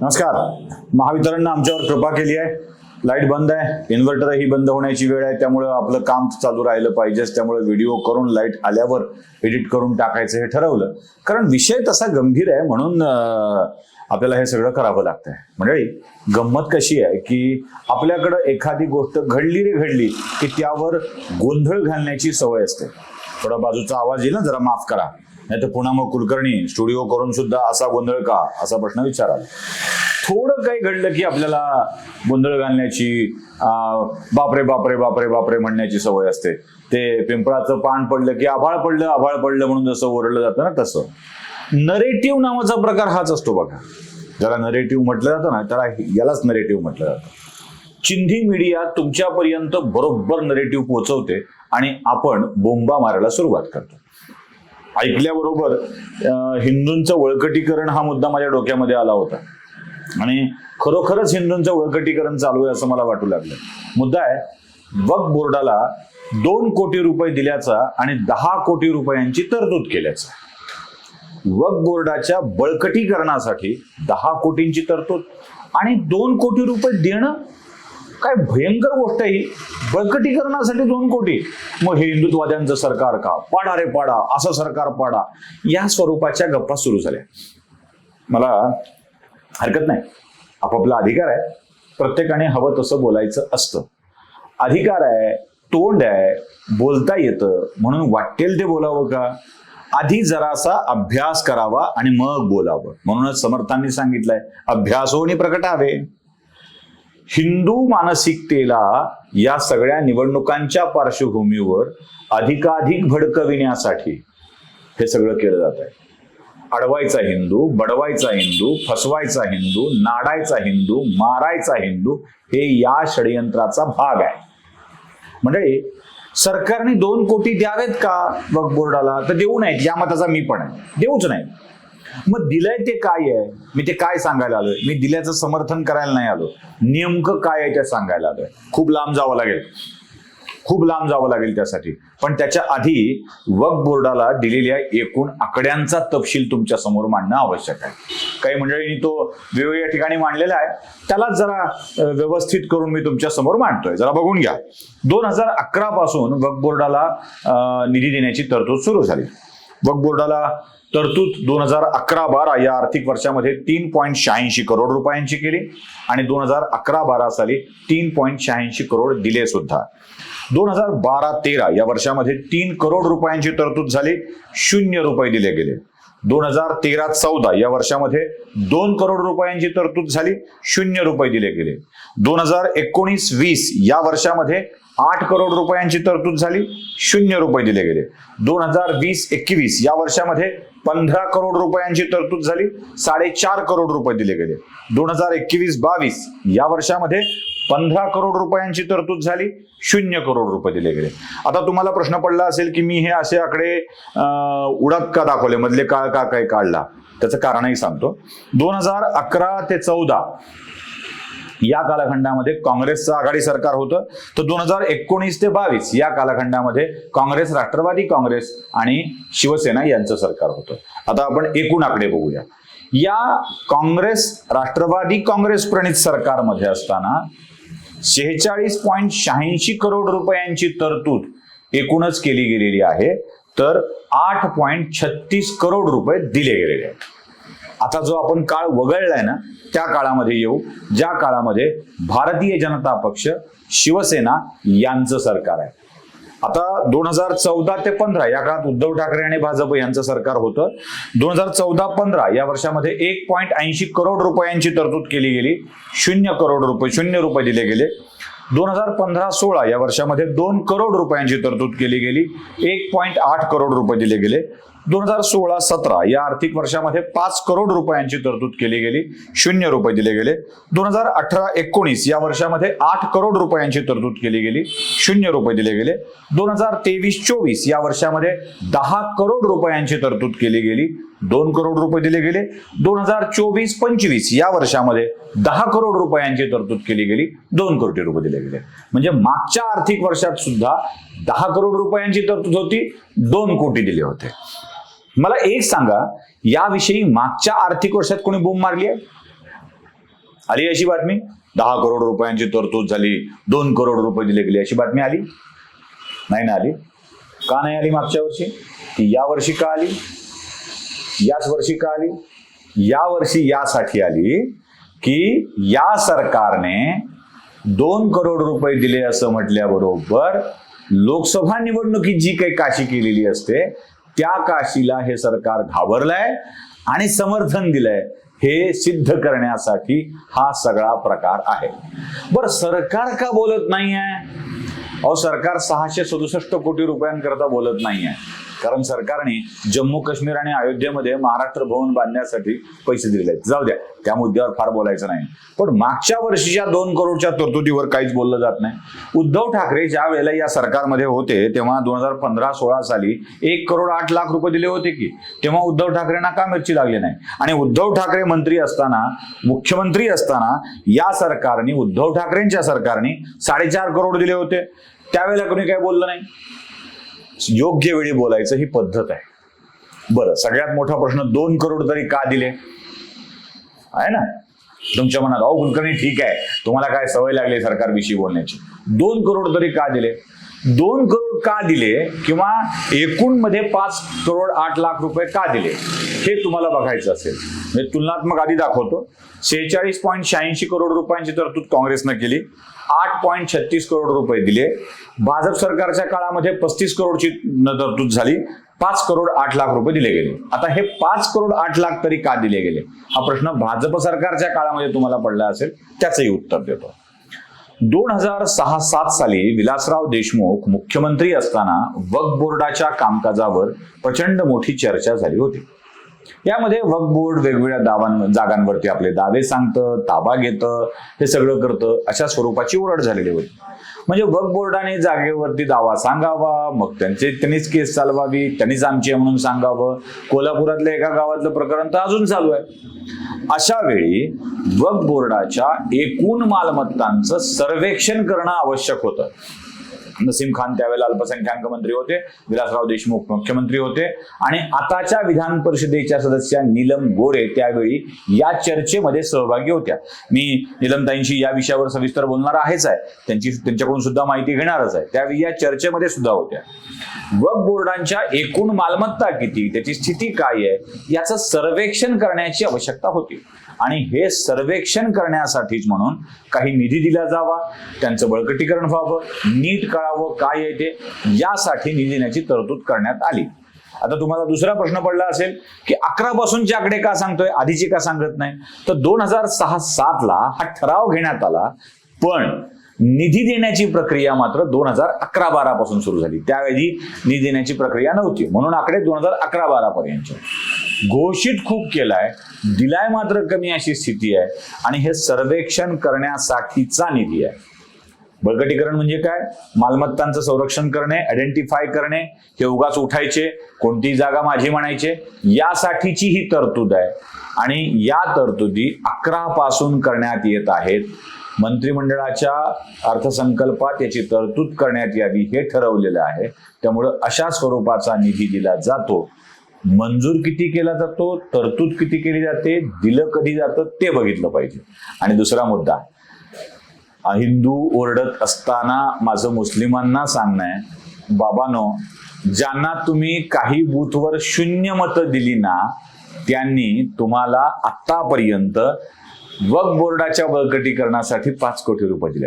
नमस्कार. महावितरणनं आमच्यावर कृपा केली आहे. लाइट बंद आहे. इन्व्हर्टरही बंद होण्याची वेळ आहे. त्यामुळं आपलं काम चालू राहिलं पाहिजेच. त्यामुळे व्हिडिओ करून लाइट आल्यावर एडिट करून टाकायचं हे ठरवलं. कारण विषय तसा गंभीर आहे म्हणून आपल्याला हे सगळं करावं लागतंय. मंडळी गंमत कशी आहे की आपल्याकडं एखादी गोष्ट घडली रे घडली की त्यावर गोंधळ घालण्याची सवय असते. थोडा बाजूचा आवाज येईल ना? जरा माफ करा. नाही तर पुन्हा मग कुलकर्णी स्टुडिओ करून सुद्धा असा गोंधळ का? असा प्रश्न विचाराल. थोडं काही घडलं की आपल्याला गोंधळ घालण्याची बापरे बापरे बापरे बापरे म्हणण्याची सवय असते. ते पिंपळाचं पान पडलं की आभाळ पडलं आभाळ पडलं म्हणून जसं ओरडलं जातं ना तसं. नरेटिव्ह नावाचा प्रकार हाच असतो बघा. ज्याला नरेटिव्ह म्हटलं जातं ना त्याला यालाच नरेटिव्ह म्हटलं जातं. चिंधी मीडिया तुमच्यापर्यंत बरोबर नरेटिव्ह पोहोचवते आणि आपण बोंबा मारायला सुरुवात करतो. ऐकल्याबरोबर हिंदूंचं वळकटीकरण हा मुद्दा माझ्या डोक्यामध्ये आला होता. आणि खरोखरच हिंदूंचं वळकटीकरण चालू आहे असं मला वाटू लागलं. मुद्दा आहे वक्फ बोर्डाला दोन कोटी रुपये दिल्याचा आणि दहा कोटी रुपयांची तरतूद केल्याचा. वक्फ बोर्डाच्या बळकटीकरणासाठी दहा कोटींची तरतूद आणि दोन कोटी रुपये देणं काय भयंकर गोष्ट आहे ही. बळकटीकरणासाठी दोन कोटी. मग हे हिंदुत्वाद्यांचं सरकार का? पाडा रे पाडा असं सरकार पाडा. या स्वरूपाच्या गप्पा सुरू झाल्या. मला हरकत नाही. आपापला अधिकार आहे. प्रत्येकाने हवं तसं बोलायचं असतं. अधिकार आहे तोंड आहे बोलता येतं. म्हणून वाटेल ते बोलावं का? आधी जरासा अभ्यास करावा आणि मग बोलावं. म्हणूनच समर्थांनी सांगितलंय अभ्यासोनी प्रकटावे हिंदू मानसिकतेला या सगळ्या निवडणुकांच्या पार्श्वभूमीवर अधिकाधिक भडकविण्यासाठी हे सगळं केलं जात आहे. अडवायचा हिंदू बडवायचा हिंदू फसवायचा हिंदू नाडायचा हिंदू मारायचा हिंदू हे या षडयंत्राचा भाग आहे. म्हणजे सरकारने दोन कोटी द्यावेत का वक्फ बोर्डाला? तर देऊ नयेत या मताचा मी पण आहे. देऊच नाही मग दिलंय ते काय आहे? मी ते काय सांगायला आलोय? मी दिल्याचं समर्थन करायला नाही आलो. नेमकं काय आहे ते सांगायला आलोय? खूप लांब जावं लागेल. खूप लांब जावं लागेल त्यासाठी. पण त्याच्या आधी वक्फ बोर्डाला दिलेल्या एकूण आकड्यांचा तपशील तुमच्यासमोर मांडणं आवश्यक आहे. काही मंडळींनी तो वेगवेगळ्या ठिकाणी मांडलेला आहे. त्यालाच जरा व्यवस्थित करून मी तुमच्यासमोर मांडतोय. जरा बघून घ्या. दोन हजार अकरा पासून वक्फ बोर्डाला निधी देण्याची तरतूद सुरू झाली. वक्फ बोर्डाला तरतूद दोन हजार अकरा बारा या आर्थिक वर्षामध्ये तीन पॉईंट शहाऐंशी करोड रुपयांची केली आणि दोन हजार अकरा बारा साली तीन पॉईंट शहाऐंशी करोड दिले सुद्धा. दोन हजार बारा तेरा या वर्षामध्ये तीन करोड रुपयांची तरतूद झाली शून्य रुपये दिले गेले. दोन हजार तेरा चौदा या वर्षामध्ये दोन करोड रुपयांची तरतूद झाली शून्य रुपये दिले गेले. दोन हजार एकोणीस वीस या वर्षामध्ये आठ करोड रुपयांची तरतूद झाली शून्य रुपये दिले गेले. दोन हजार वीस एकवीस या वर्षामध्ये पंधरा करोड रुपयांची तरतूद झाली. साडेचार करोड रुपये दिले गेले. दोन हजार एकवीस बावीस या वर्षामध्ये पंधरा करोड रुपयांची तरतूद झाली. शून्य करोड रुपये दिले गेले. आता तुम्हाला प्रश्न पडला असेल की मी हे असे आकडे अं, उडत का दाखवले? मधले काळ का काय काढला? त्याचं कारणही सांगतो. दोन हजार अकरा ते चौदा या कालखंडामध्ये काँग्रेसचं आघाडी सरकार होतं. तर दोन हजार एकोणीस ते बावीस या कालखंडामध्ये काँग्रेस राष्ट्रवादी काँग्रेस आणि शिवसेना यांचं सरकार होतं. आता आपण एकूण आकडे बघूया. या काँग्रेस राष्ट्रवादी काँग्रेस प्रणित सरकारमध्ये असताना शेहेचाळीस पॉईंट शहाऐंशी करोड रुपयांची तरतूद एकूणच केली गेलेली आहे. तर आठ पॉईंट छत्तीस करोड रुपये दिले गेलेले आहेत. आता जो आपण काळ वगळलाय ना त्या काळामध्ये येऊ ज्या काळामध्ये भारतीय जनता पक्ष शिवसेना यांचं सरकार आहे. आता दोन हजार चौदा ते पंधरा या काळात उद्धव ठाकरे आणि भाजप यांचं सरकार होतं. दोन हजार चौदा पंधरा या वर्षामध्ये एक पॉईंट ऐंशी करोड रुपयांची तरतूद केली गेली. शून्य करोड रुपये शून्य रुपये दिले गेले. दोन हजार पंधरा सोळा या वर्षामध्ये दोन करोड रुपयांची तरतूद केली गेली. एक पॉईंट आठ करोड रुपये दिले गेले. दोन हजार सोळा सतरा या आर्थिक वर्षामध्ये पाच करोड रुपयांची तरतूद केली गेली. शून्य रुपये दिले गेले. दोन हजार अठरा एकोणीस या वर्षामध्ये आठ करोड रुपयांची तरतूद केली गेली. शून्य रुपये दिले गेले. दोन हजार तेवीस चोवीस या वर्षामध्ये दहा करोड रुपयांची तरतूद केली गेली. दोन करोड रुपये दिले गेले. दोन हजार चोवीस पंचवीस या वर्षामध्ये दहा करोड रुपयांची तरतूद केली गेली. दोन कोटी रुपये दिले गेले. म्हणजे मागच्या आर्थिक वर्षात सुद्धा दहा करोड रुपयांची तरतूद होती. दोन कोटी दिले होते. मला एक सांगा याविषयी मागच्या आर्थिक वर्षात कोणी बोंब मारली आहे? आली अशी बातमी? दहा करोड रुपयांची तरतूद झाली दोन करोड रुपये दिले गेले अशी बातमी आली? नाही ना आली. का नाही आली मागच्या वर्षी? ती या वर्षी का आली? याच वर्षी का आली? या वर्षी यासाठी आली की या सरकारने दोन करोड रुपये दिले असं म्हटल्याबरोबर लोकसभा निवडणुकीत जी काही काशी केलेली असते त्या काशीला हे सरकार घाबरलंय आणि समर्थन दिलंय. हे सिद्ध करण्यासाठी हा सगळा प्रकार आहे. बरं सरकार का बोलत नाही आहे अहो सरकार सहाशे सदुसष्ट कोटी रुपयांकरता बोलत नाही आहे कारण सरकारने जम्मू काश्मीर आणि अयोध्येमध्ये महाराष्ट्र भवन बांधण्यासाठी पैसे दिले आहेत. जाऊ द्या त्या मुद्द्यावर फार बोलायचं नाही. पण मागच्या वर्षीच्या दोन करोडच्या तरतुदीवर काहीच बोललं जात नाही. उद्धव ठाकरे ज्या वेळेला या सरकारमध्ये होते तेव्हा दोन हजार पंधरा सोळा साली एक करोड आठ लाख रुपये दिले होते की. तेव्हा उद्धव ठाकरेंना का मिरची लागली नाही? आणि उद्धव ठाकरे मंत्री असताना मुख्यमंत्री असताना या सरकारने उद्धव ठाकरेंच्या सरकारने साडेचार करोड दिले होते. त्यावेळेला कोणी काय बोललं नाही? योग्य वेळी बोलायचं ही पद्धत आहे. बरं सगळ्यात मोठा प्रश्न दोन करोड तरी का दिले? आहे ना? तुमच्या मनात अहो कुलकर्णी ठीक आहे. तुम्हाला काय सवय लागली सरकारविषयी बोलण्याची? दोन करोड तरी का दिले? दोन करोड का दिले किंवा एकूणमध्ये पाच करोड आठ लाख रुपये का दिले? हे तुम्हाला बघायचं असेल. म्हणजे तुलनात्मक आधी दाखवतो. सेहेचाळीस पॉईंट शहाऐंशी करोड रुपयांची तरतूद काँग्रेसनं केली. आठ पॉईंट छत्तीस करोड रुपये दिले. भाजप सरकारच्या काळामध्ये पस्तीस करोडची तरतूद झाली. पाच करोड आठ लाख रुपये दिले गेले. आता हे पाच करोड आठ लाख तरी का दिले गेले? हा प्रश्न भाजप सरकारच्या काळामध्ये तुम्हाला पडला असेल त्याचंही उत्तर देतो. दोन हजार सहा सात साली विलासराव देशमुख मुख्यमंत्री असताना वक्फ बोर्डाच्या कामकाजावर प्रचंड मोठी चर्चा झाली होती. यामध्ये वक्फ बोर्ड वेगवेगळ्या दावां जागांवरती आपले दावे सांगतं ताबा घेतं हे सगळं करतं अशा स्वरूपाची ओरड झालेली होती. म्हणजे वक्फ बोर्डाने जागेवरती दावा सांगावा. मग त्यांचे त्यांनीच केस चालवावी त्यांनीच आमची म्हणून सांगावं. कोल्हापुरातल्या एका गावातलं प्रकरण तर अजून चालू आहे. अशा वेळी वक्फ बोर्डाच्या एकूण मालमत्तांचं सर्वेक्षण करणं आवश्यक होतं. नसीम खान त्यावेळेला अल्पसंख्याक मंत्री होते विलासराव देशमुख मुख्यमंत्री होते. आणि आताच्या विधान परिषदेच्या सदस्या नीलम गोरे त्यावेळी या चर्चेमध्ये सहभागी होत्या. मी नीलमताईंशी या विषयावर सविस्तर बोलणार आहेच आहे. त्यांची त्यांच्याकडून सुद्धा माहिती घेणारच आहे. त्यावेळी या चर्चेमध्ये सुद्धा होत्या. वक्फ बोर्डांच्या एकूण मालमत्ता किती? त्याची स्थिती काय आहे? याचं सर्वेक्षण करण्याची आवश्यकता होती. आणि हे सर्वेक्षण करण्यासाठीच म्हणून काही निधी दिला जावा त्यांचं बळकटीकरण व्हावं नीट कळावं काय येते यासाठी निधी देण्याची तरतूद करण्यात आली. आता तुम्हाला दुसरा प्रश्न पडला असेल की अकरा पासूनचे आकडे का सांगतोय आधीचे का सांगत नाही? तर दोन हजार सहा सात ला हा ठराव घेण्यात आला पण निधी देण्याची प्रक्रिया मात्र दोन हजार अकरा बारा पासून सुरू झाली. त्यावेळी निधी देण्याची प्रक्रिया नव्हती. म्हणून आकडे दोन हजार अकरा बारा पर्यंत. घोषित खूप केलाय. दिलाय मात्र कमी अशी स्थिती आहे. आणि हे सर्वेक्षण करण्यासाठीचा निधी आहे. बळकटीकरण म्हणजे काय? मालमत्तांचं संरक्षण करणे आयडेंटिफाय करणे हे उगाच उठायचे कोणती जागा माझी म्हणायचे. यासाठीची ही तरतूद आहे. आणि या तरतुदी अकरा पासून करण्यात येत आहेत. मंत्रिमंडळाच्या अर्थसंकल्पात याची तरतूद करण्यात यावी हे ठरवलेलं आहे. त्यामुळं अशा स्वरूपाचा निधी दिला जातो. मंजूर किती केला जातो तरतूद किती केली जाते दिलं कधी जातं ते बघितलं पाहिजे. आणि दुसरा मुद्दा हिंदू ओरडत असताना माझं मुस्लिमांना सांगणं आहे बाबानो ज्यांना तुम्ही काही बूथवर शून्य मतं दिली ना त्यांनी तुम्हाला आतापर्यंत वक बोर्डाच्या बळकटीकरणासाठी पाच कोटी रुपये दिले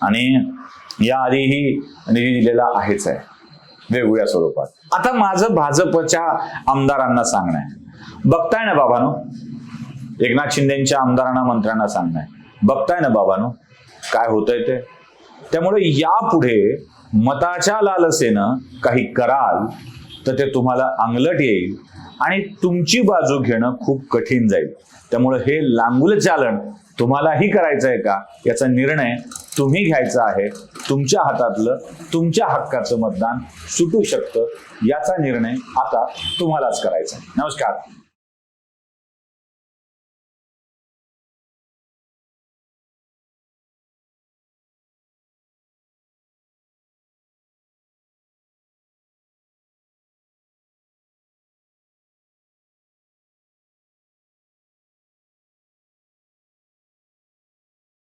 आणि याआधीही निधी दिलेला आहेच आहे. वेगवेगळ्या स्वरूपात. आता माझं भाजपच्या आमदारांना सांगणं आहे. बघताय ना बाबानो? एकनाथ शिंदेच्या आमदारांना मंत्र्यांना सांगणं आहे. बघताय ना बाबानो? काय होतंय ते? त्यामुळे यापुढे मताच्या लालसेनं काही कराल तर ते तुम्हाला अंगलट येईल आणि तुमची बाजू घेणं खूप कठीण जाईल. त्यामुळे हे लांगुल चालन तुम्हालाही करायचं आहे का? याचा निर्णय तुम्ही घ्यायचं आहे तुमच्या हातातलं तुमच्या हक्काचं मतदान सुटू शकतं याचा निर्णय आता तुम्हालाच करायचा नमस्कार.